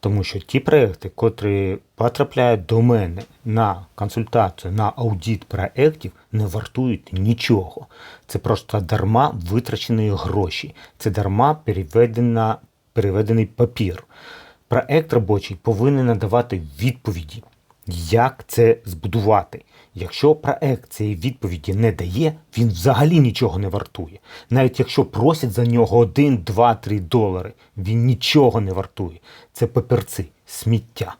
Тому що ті проекти, котрі потрапляють до мене на консультацію, на аудит проєктів, не вартують нічого. Це просто дарма витрачені гроші, це дарма переведена, переведений папір. Проект робочий повинен надавати відповіді, як це збудувати. Якщо проект цієї відповіді не дає, він взагалі нічого не вартує. Навіть якщо просять за нього 1, 2, 3 долари, він нічого не вартує. Це папірці, сміття.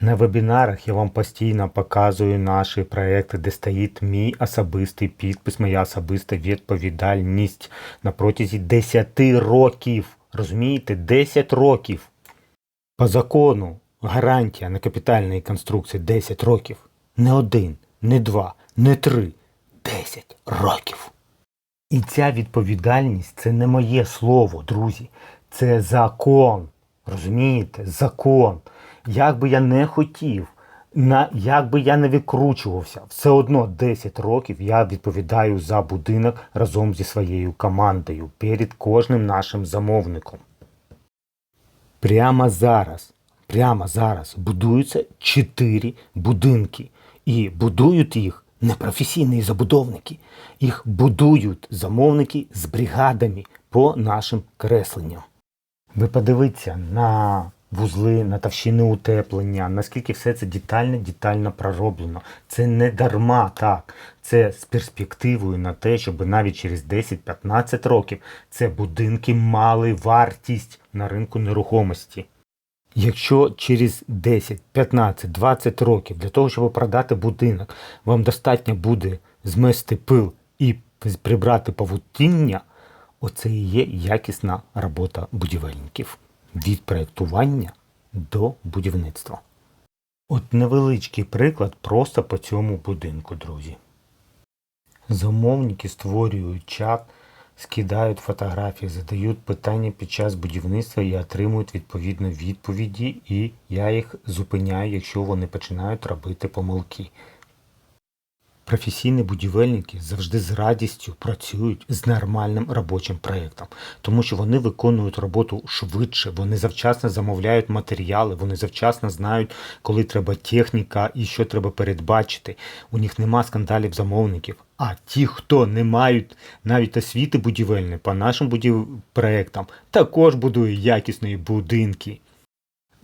На вебінарах я вам постійно показую наші проекти, де стоїть мій особистий підпис, моя особиста відповідальність на протязі 10 років. Розумієте, 10 років. По закону гарантія на капітальної конструкції 10 років. Не один, не два, не три. 10 років. І ця відповідальність це не моє слово, друзі. Це закон. Розумієте? Закон. Як би я не хотів, на, як би я не викручувався, все одно 10 років я відповідаю за будинок разом зі своєю командою перед кожним нашим замовником. Прямо зараз, прямо зараз будуються 4 будинки. І будують їх не професійні забудовники. Їх будують замовники з бригадами по нашим кресленням. Ви подивіться на вузли, на товщини утеплення, наскільки все це детально, детально пророблено. Це не дарма так. Це з перспективою на те, щоб навіть через 10-15 років це будинки мали вартість на ринку нерухомості. Якщо через 10, 15, 20 років для того, щоб продати будинок, вам достатньо буде змести пил і прибрати павутиння, оце і є якісна робота будівельників від проєктування до будівництва. От невеличкий приклад просто по цьому будинку, друзі. Замовники створюють чат, скидають фотографії, задають питання під час будівництва і отримують відповідно відповіді, і я їх зупиняю, якщо вони починають робити помилки. Професійні будівельники завжди з радістю працюють з нормальним робочим проєктом, тому що вони виконують роботу швидше, вони завчасно замовляють матеріали, вони завчасно знають, коли треба техніка і що треба передбачити. У них нема скандалів замовників. А ті, хто не мають навіть освіти будівельної по нашим будів... проєктам, також будують якісні будинки.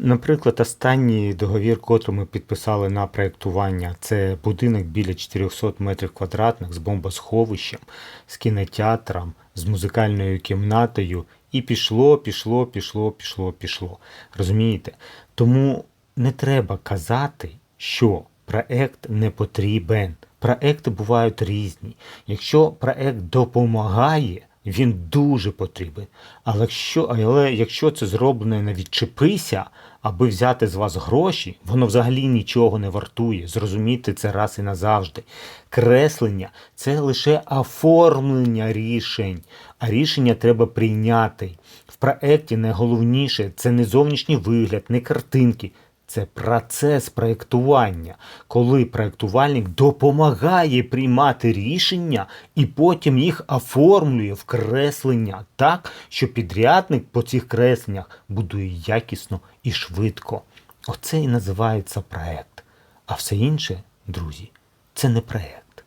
Наприклад, останній договір, котрий ми підписали на проєктування, це будинок біля 400 метрів квадратних з бомбосховищем, з кінотеатром, з музикальною кімнатою. І пішло, пішло, пішло, пішло, пішло. Розумієте? Тому не треба казати, що проект не потрібен. Проекти бувають різні. Якщо проект допомагає, він дуже потрібен. Але якщо, але якщо це зроблено на відчепися, аби взяти з вас гроші, воно взагалі нічого не вартує. Зрозуміти це раз і назавжди. Креслення це лише оформлення рішень, а рішення треба прийняти. В проекті найголовніше це не зовнішній вигляд, не картинки. Це процес проєктування, коли проєктувальник допомагає приймати рішення і потім їх оформлює в креслення так, що підрядник по цих кресленнях будує якісно і швидко. Оце і називається проєкт. А все інше, друзі, це не проєкт.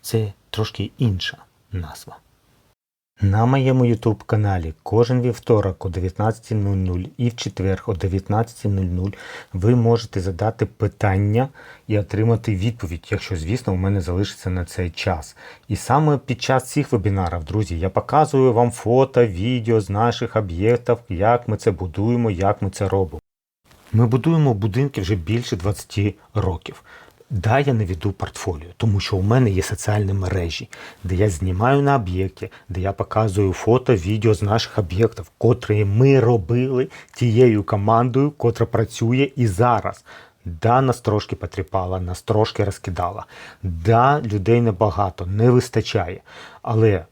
Це трошки інша назва. На моєму YouTube каналі кожен вівторок о 19.00 і в четвер о 19.00 ви можете задати питання і отримати відповідь, якщо, звісно, у мене залишиться на цей час. І саме під час цих вебінарів, друзі, я показую вам фото, відео з наших об'єктів, як ми це будуємо, як ми це робимо. Ми будуємо будинки вже більше 20 років. Да, я не веду портфоліо, тому що у мене є соціальні мережі, де я знімаю на об'єкті, де я показую фото, відео з наших об'єктів, котрі ми робили тією командою, котра працює і зараз. Да, нас трошки потріпала, нас трошки розкидала. Да, людей небагато, не вистачає. Але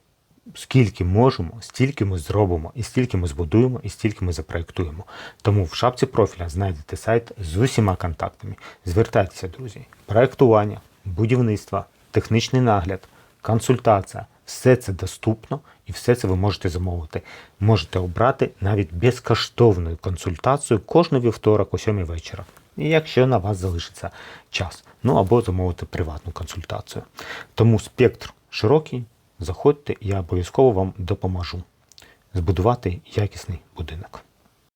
скільки можемо, стільки ми зробимо, і стільки ми збудуємо, і стільки ми запроєктуємо. Тому в шапці профіля знайдете сайт з усіма контактами. Звертайтеся, друзі. Проєктування, будівництво, технічний нагляд, консультація все це доступно і все це ви можете замовити. Можете обрати навіть безкоштовну консультацію кожного вівторок о 7 вечора. Якщо на вас залишиться час, ну або замовити приватну консультацію. Тому спектр широкий, заходьте, я обов'язково вам допоможу збудувати якісний будинок.